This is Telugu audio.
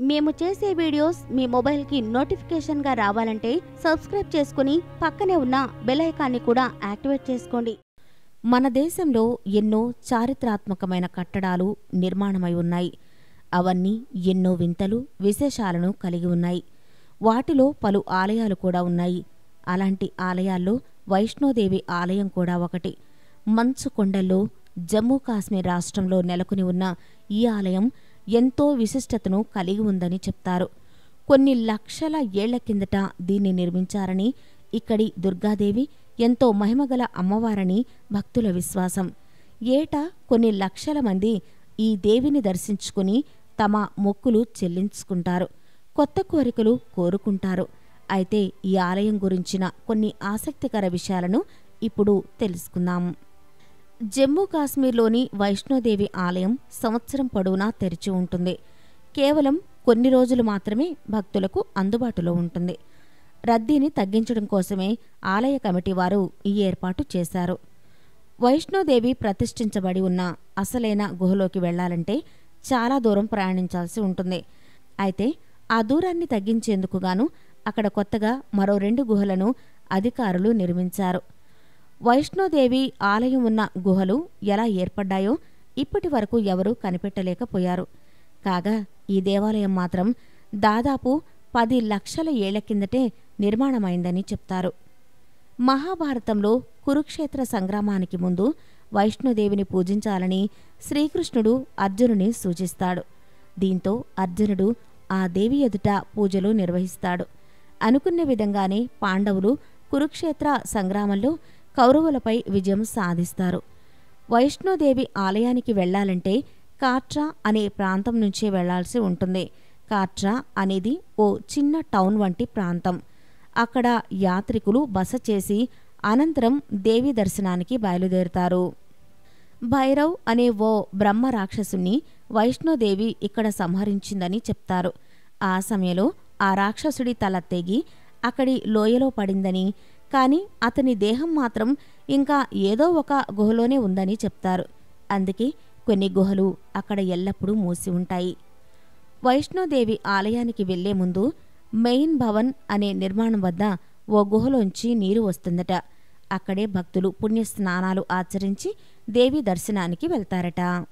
మేము చేసే వీడియోస్ మీ మొబైల్కి నోటిఫికేషన్గా రావాలంటే సబ్స్క్రైబ్ చేసుకుని పక్కనే ఉన్న బెలైకాన్ని కూడా యాక్టివేట్ చేసుకోండి. మన దేశంలో ఎన్నో చారిత్రాత్మకమైన కట్టడాలు నిర్మాణమై ఉన్నాయి. అవన్నీ ఎన్నో వింతలు విశేషాలను కలిగి ఉన్నాయి. వాటిలో పలు ఆలయాలు కూడా ఉన్నాయి. అలాంటి ఆలయాల్లో వైష్ణోదేవి ఆలయం కూడా ఒకటి. మంచు కొండల్లో జమ్మూ కాశ్మీర్ రాష్ట్రంలో నెలకొని ఉన్న ఈ ఆలయం ఎంతో విశిష్టతను కలిగి ఉందని చెప్తారు. కొన్ని లక్షల ఏళ్ళ కిందట దీన్ని నిర్మించారని ఇక్కడి దుర్గాదేవి ఎంతో మహిమగల అమ్మవారని భక్తుల విశ్వాసం. ఏటా కొన్ని లక్షల మంది ఈ దేవిని దర్శించుకుని తమ మొక్కులు చెల్లించుకుంటారు కొత్త కోరికలు కోరుకుంటారు. అయితే ఈ ఆలయం గురించిన కొన్ని ఆసక్తికర విషయాలను ఇప్పుడు తెలుసుకుందాం. జమ్మూ కాశ్మీర్లోని వైష్ణోదేవి ఆలయం సంవత్సరం పొడవునా తెరిచి ఉంటుంది. కేవలం కొన్ని రోజులు మాత్రమే భక్తులకు అందుబాటులో ఉంటుంది. రద్దీని తగ్గించడం కోసమే ఆలయ కమిటీ వారు ఈ ఏర్పాటు చేశారు. వైష్ణోదేవి ప్రతిష్ఠించబడి ఉన్న అసలైన గుహలోకి వెళ్ళాలంటే చాలా దూరం ప్రయాణించాల్సి ఉంటుంది. అయితే ఆ దూరాన్ని తగ్గించేందుకు గాను అక్కడ కొత్తగా మరో రెండు గుహలను అధికారులు నిర్మించారు. వైష్ణోదేవి ఆలయం ఉన్న గుహలు ఎలా ఏర్పడ్డాయో ఇప్పటి వరకు ఎవరూ కనిపెట్టలేకపోయారు. కాగా ఈ దేవాలయం మాత్రం దాదాపు పది లక్షల ఏళ్ళ కిందటే నిర్మాణమైందని చెప్తారు. మహాభారతంలో కురుక్షేత్ర సంగ్రామానికి ముందు వైష్ణోదేవిని పూజించాలని శ్రీకృష్ణుడు అర్జునుని సూచిస్తాడు. దీంతో అర్జునుడు ఆ దేవి ఎదుట పూజలు నిర్వహిస్తాడు. అనుకున్న విధంగానే పాండవులు కురుక్షేత్ర సంగ్రామంలో కౌరవులపై విజయం సాధిస్తారు. వైష్ణోదేవి ఆలయానికి వెళ్ళాలంటే కాట్రా అనే ప్రాంతం నుంచే వెళ్ళాల్సి ఉంటుంది. కాట్రా అనేది ఓ చిన్న టౌన్ వంటి ప్రాంతం. అక్కడ యాత్రికులు బస చేసి అనంతరం దేవి దర్శనానికి బయలుదేరుతారు. భైరవ్ అనే ఓ బ్రహ్మ రాక్షసుని వైష్ణోదేవి ఇక్కడ సంహరించిందని చెప్తారు. ఆ సమయంలో ఆ రాక్షసుడి తల తెగి అక్కడి లోయలో పడిందని కానీ అతని దేహం మాత్రం ఇంకా ఏదో ఒక గుహలోనే ఉందని చెప్తారు. అందుకే కొన్ని గుహలు అక్కడ ఎల్లప్పుడూ మూసి ఉంటాయి. వైష్ణోదేవి ఆలయానికి వెళ్ళే ముందు మెయిన్ భవన్ అనే నిర్మాణం వద్ద ఓ గుహలోంచి నీరు వస్తుందట. అక్కడే భక్తులు పుణ్యస్నానాలు ఆచరించి దేవి దర్శనానికి వెళ్తారట.